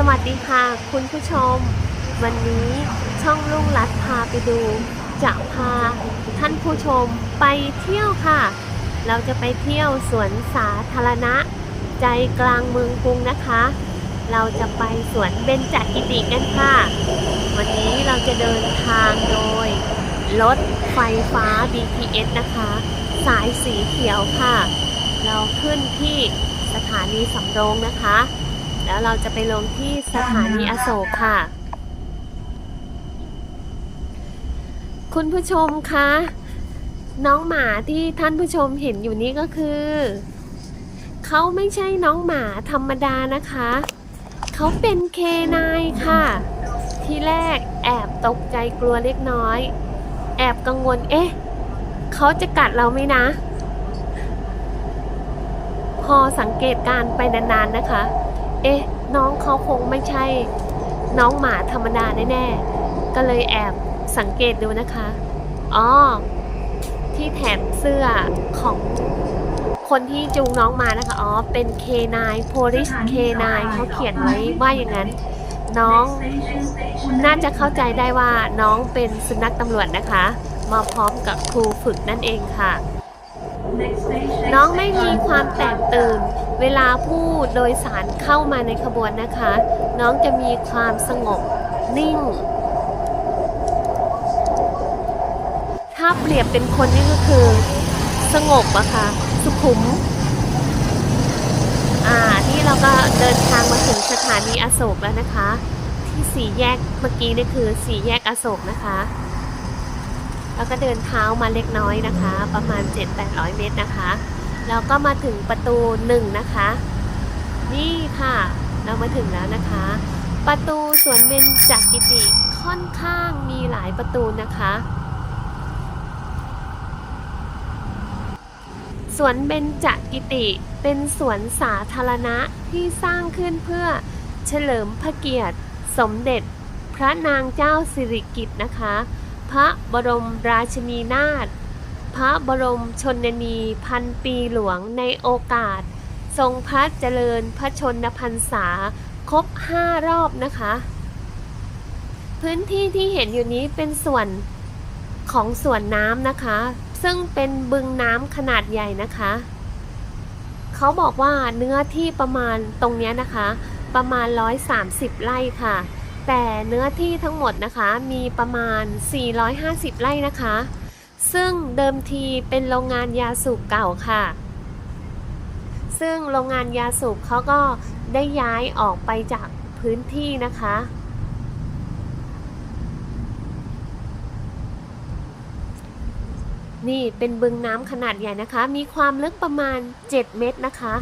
สวัสดีค่ะคุณผู้ชม วันนี้ช่องลุงรัดพาไปดู จะพาท่านผู้ชมไปเที่ยวค่ะ เราจะไปเที่ยวสวนสาธารณะ ใจกลางเมืองกรุงนะคะ เราจะไปสวนเบญจกิติกันค่ะ วันนี้เราจะเดินทางโดย รถไฟฟ้า BTS นะคะ สายสีเขียวค่ะ เราขึ้นที่สถานีสำโรงนะคะ แล้วเราจะไปลงที่สถานีอโศกค่ะ คุณผู้ชมคะ น้องหมาที่ท่านผู้ชมเห็นอยู่นี้ก็คือ เขาไม่ใช่น้องหมาธรรมดานะคะ เขาเป็นเคนายค่ะ ที่แรกแอบตกใจกลัวเล็กน้อย แอบกังวลเอ๊ะเขาจะกัดเราไหมนะพอสังเกตการไปนานๆนะคะ เอ๊ะ น้องเขาคงไม่ใช่ น้องหมาธรรมดาแน่ๆ ก็เลยแอบสังเกตดูนะคะ อ๋อ ที่แถมเสื้อของคนที่จูงน้องมานะคะ อ๋อ เป็น K9 Police K9 เขาเขียนไว้ว่าอย่างนั้น น้องน่าจะเข้าใจได้ว่าน้องเป็นสุนัขตำรวจนะคะ มาพร้อมกับครูฝึกนั่นเองค่ะ น้องไม่มีความแตกตื่น เวลาผู้โดยสารเข้ามาในขบวนนะคะ น้องจะมีความสงบนิ่ง ถ้าเปรียบเป็นคนนี่ก็คือ สงบอะค่ะ สุขุม อ่า นี่เราก็เดินทางมาถึงสถานีอโศกแล้วนะคะ ที่สี่แยกเมื่อกี้นี่คือสี่แยกอโศกนะคะ แล้วก็เดินเท้ามาเล็กน้อยนะคะ ประมาณ 7-800 เมตรนะคะ แล้วก็มาถึงประตูหนึ่งนะคะ นี่ค่ะ เรามาถึงแล้วนะคะ ประตูสวนเบญจกิติค่อนข้างมีหลายประตูนะคะสวนเบญจกิติเป็นสวนสาธารณะที่สร้างขึ้นเพื่อเฉลิมพระเกียรติ สมเด็จพระนางเจ้าสิริกิติ์นะคะ พระบรมราชินีนาถ พระบรมชนนีพันปีหลวงในโอกาส ทรงพระเจริญพระชนพรรษาครบ5รอบนะคะ พื้นที่ที่เห็นอยู่นี้เป็นส่วนของสวนน้ำนะคะ ซึ่งเป็นบึงน้ำขนาดใหญ่นะคะ เขาบอกว่าเนื้อที่ประมาณตรงนี้นะคะ ประมาณ 130 ไร่ค่ะ แต่เนื้อที่ทั้งหมดนะคะมีประมาณ 450 ไร่นะคะ ซึ่งเดิมทีเป็นโรงงานยาสูบเก่าค่ะ ซึ่งโรงงานยาสูบเขาก็ได้ย้ายออกไปจากพื้นที่นะคะนี่เป็นบึงน้ำขนาดใหญ่นะคะ มีความลึกประมาณ 7 เมตรนะคะ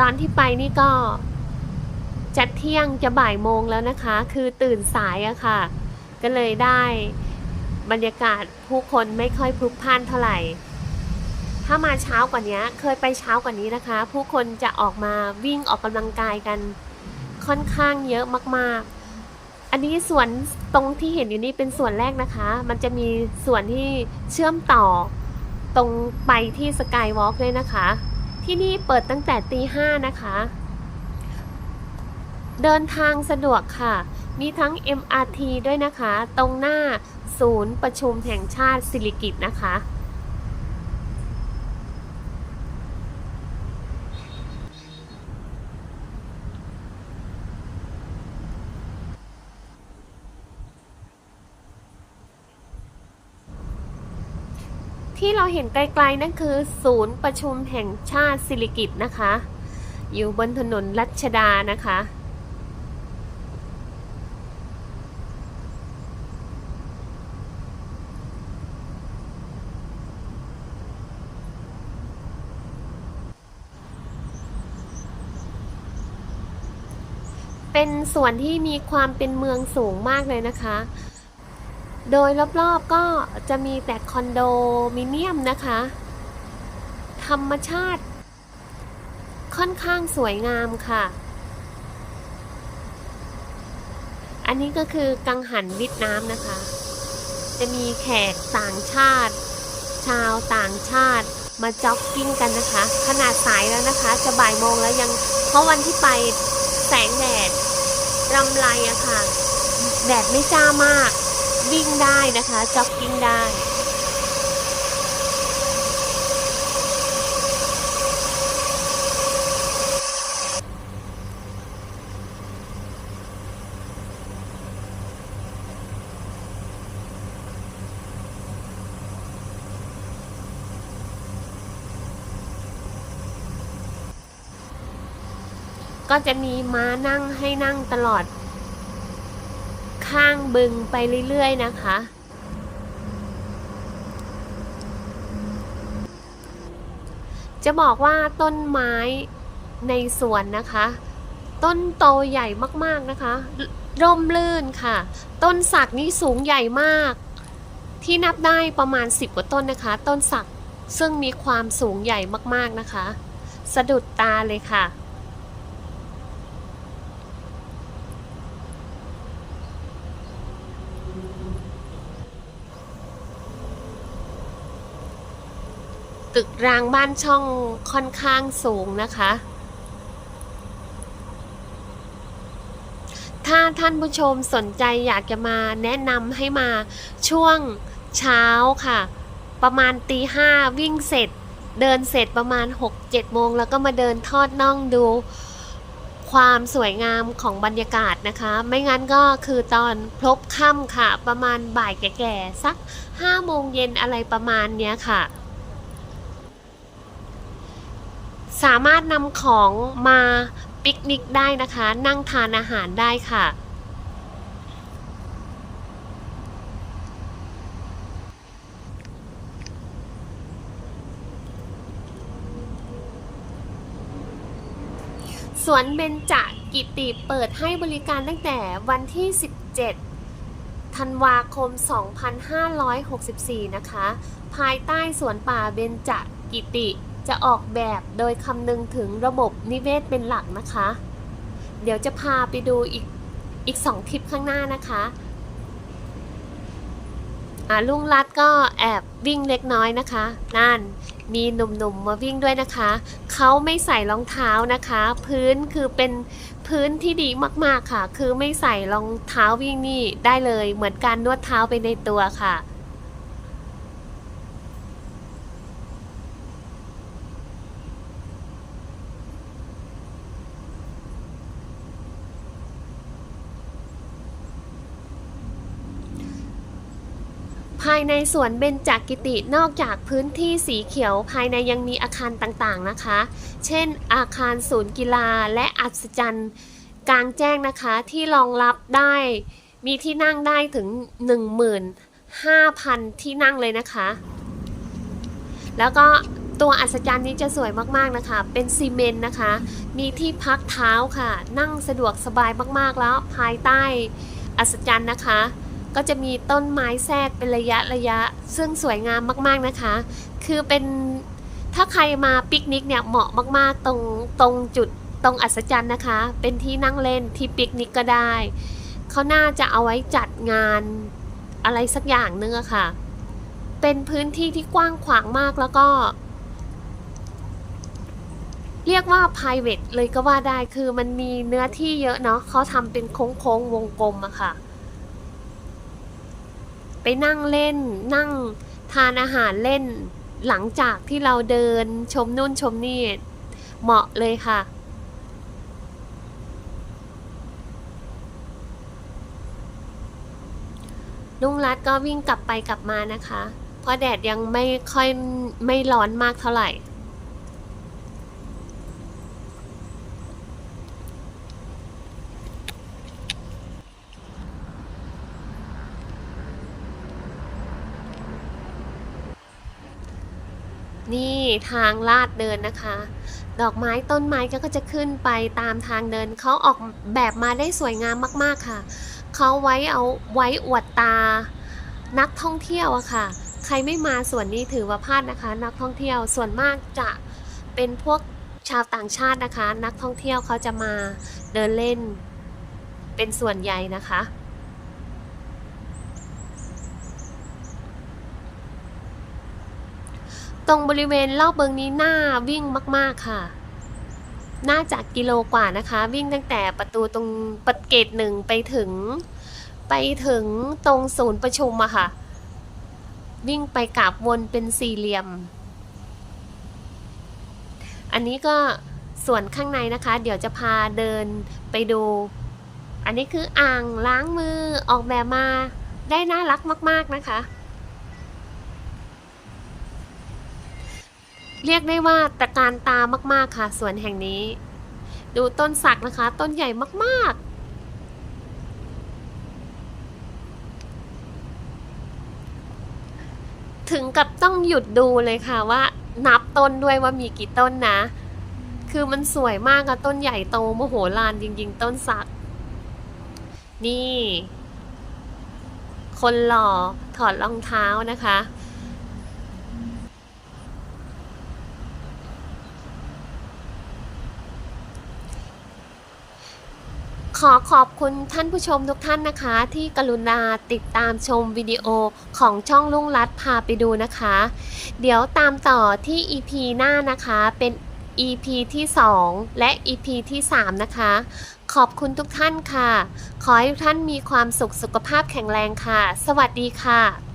ตอนที่ไปนี่ก็ จะเที่ยงจะบ่ายโมงแล้วนะคะ คือตื่นสายอะค่ะ ก็เลยได้บรรยากาศผู้คนไม่ค่อยพลุกพล่านเท่าไหร่ ถ้ามาเช้ากว่านี้เคยไปเช้ากว่านี้นะคะ ผู้คนจะออกมาวิ่งออกกำลังกายกัน ค่อนข้างเยอะมากๆ อันนี้สวนตรงที่เห็นอยู่นี่เป็นส่วนแรกนะคะ มันจะมีส่วนที่เชื่อมต่อ ตรงไปที่สกายวอล์กเลยนะคะ ที่นี่เปิดตั้งแต่ตีห้านะคะ เดินทางสะดวกค่ะ มีทั้ง MRT ด้วยนะคะ ตรงหน้าศูนย์ประชุมแห่งชาติสิริกิตนะคะ ที่เราเห็นไกลๆนั่นคือ ศูนย์ประชุมแห่งชาติสิริกิตนะคะ อยู่บนถนนรัชดานะคะ เป็นส่วนที่มีความเป็นเมืองสูงมากเลยนะคะ โดยรอบๆก็จะมีแต่คอนโดมิเนียมนะคะ ธรรมชาติ ค่อนข้างสวยงามค่ะ อันนี้ก็คือกังหันวิทน้ำนะคะ จะมีแขกต่างชาติ ชาวต่างชาติมาจ็อกกิ้งกันนะคะ ขนาดสายแล้วนะคะ จะบ่ายโมงแล้วยังเพราะวันที่ไปแสงแดด รำไรอะค่ะ แดดไม่จ้ามาก วิ่งได้นะคะจ็อกกิ้งได้ ก็จะมีม้านั่งให้นั่งตลอด ข้างบึงไปเรื่อยๆนะคะ จะบอกว่าต้นไม้ในสวนนะคะ ต้นโตใหญ่มากๆนะคะ ร่มรื่นค่ะ ต้นสักนี่สูงใหญ่มาก ที่นับได้ประมาณ 10 กว่าต้นนะคะ ต้นสักซึ่งมีความสูงใหญ่มากๆนะคะ สะดุดตาเลยค่ะ ตึกรางบ้านช่องค่อนข้างสูงนะคะ ถ้าท่านผู้ชมสนใจอยากจะมาแนะนำให้มาช่วงเช้าค่ะ ประมาณตีห้าวิ่งเสร็จ เดินเสร็จประมาณ 6-7 โมง แล้วก็มาเดินทอดน่องดูความสวยงามของบรรยากาศนะคะ ไม่งั้นก็คือตอนพลบค่ำค่ะ ประมาณบ่ายแก่ๆสัก5โมงเย็นอะไรประมาณเนี้ยค่ะ สามารถนำของมาปิกนิกได้นะคะ นั่งทานอาหารได้ค่ะสวนเบญจกิติเปิดให้บริการตั้งแต่วันที่ 17 ธันวาคม 2564 นะคะ ภายใต้สวนป่าเบญจกิติ จะออกแบบโดยคำนึงถึงระบบนิเวศเป็นหลักนะคะ เดี๋ยวจะพาไปดูอีกอีกสองคลิปข้างหน้านะคะอ่าลุงรัดก็แอบวิ่งเล็กน้อยนะคะ นั่นมีหนุ่มๆมาวิ่งด้วยนะคะ เขาไม่ใส่รองเท้านะคะ พื้นคือเป็นพื้นที่ดีมากๆค่ะ คือไม่ใส่รองเท้าวิ่งนี่ได้เลย เหมือนการนวดเท้าไปในตัวค่ะ ภายในสวนเบญจกิตินอกจากพื้นที่สีเขียวภายในยังมีอาคารต่างๆนะคะ เช่น อาคารศูนย์กีฬาและอัศจรรย์กลางแจ้งนะคะที่รองรับได้ มีที่นั่งได้ถึง 15,000 ที่นั่งเลยนะคะ แล้วก็ตัวอัศจรรย์นี้จะสวยมากๆนะคะ เป็นซีเมนต์นะคะ มีที่พักเท้าค่ะ นั่งสะดวกสบายมากๆแล้วภายใต้อัศจรรย์นะคะ ก็จะมีต้นไม้แทรกเป็นระยะระยะ ซึ่งสวยงามมากๆนะคะ คือเป็นถ้าใครมาปิกนิกเนี่ยเหมาะมากๆตรงตรงจุดตรงอัศจรรย์นะคะ เป็นที่นั่งเล่นที่ปิกนิกก็ได้ เขาน่าจะเอาไว้จัดงานอะไรสักอย่างนึงอะค่ะ เป็นพื้นที่ที่กว้างขวางมากแล้วก็ เรียกว่า private เลยก็ว่าได้คือมันมีเนื้อที่เยอะเนาะเขาทำเป็นโค้งๆวงกลมอะค่ะ ไปนั่งเล่น นั่งทานอาหารเล่น หลังจากที่เราเดินชมนู่นชมนี่ เหมาะเลยค่ะนุ่งรัดก็วิ่งกลับไปกลับมานะคะ เพราะแดดยังไม่ค่อยไม่ร้อนมากเท่าไหร่ นี่ ทางลาดเดินนะคะ ดอกไม้ต้นไม้ก็จะขึ้นไปตามทางเดินเขาออกแบบมาได้สวยงามมากๆค่ะเขาไว้เอาไว้อวดตา นักท่องเที่ยวอะค่ะ ใครไม่มาส่วนนี้ถือว่าพลาดนะคะ นักท่องเที่ยวส่วนมากจะเป็นพวกชาวต่างชาตินะคะ นักท่องเที่ยวเขาจะมาเดินเล่น เป็นส่วนใหญ่นะคะ ตรงบริเวณรอบเบิงนี้น่าวิ่งมาก ๆค่ะ น่าจะกิโลกว่านะคะ วิ่งตั้งแต่ประตูตรงประเกตหนึ่งไปถึง ไปถึงตรงศูนย์ประชุมอะค่ะ วิ่งไปกราบวนเป็นสี่เหลี่ยม อันนี้ก็ส่วนข้างในนะคะ เดี๋ยวจะพาเดินไปดู อันนี้คืออ่างล้างมือออกแบบมาได้น่ารักมาก ๆนะคะ เรียกได้ว่าตะการตามากๆค่ะสวนแห่งนี้ ดูต้นสักนะคะ ต้นใหญ่มากๆ ถึงกับต้องหยุดดูเลยค่ะว่า นับต้นด้วยว่ามีกี่ต้นนะ คือมันสวยมากอะต้นใหญ่โตโมโหลานจริง ๆ ต้นสัก นี่ คนหล่อถอดรองเท้านะคะ อขอบคุณท่านผู้ชมทุกท่านนะคะ ที่กรุณาติดตามชมวิดีโอของช่องลุงรัดพาไปดูนะคะ เดี๋ยวตามต่อที่ EP หน้านะคะเป็น EP ที่ 2 และ EP ที่ 3 นะคะ ขอบคุณทุกท่านค่ะ ขอให้ทุกท่านมีความสุขสุขภาพแข็งแรงค่ะ สวัสดีค่ะ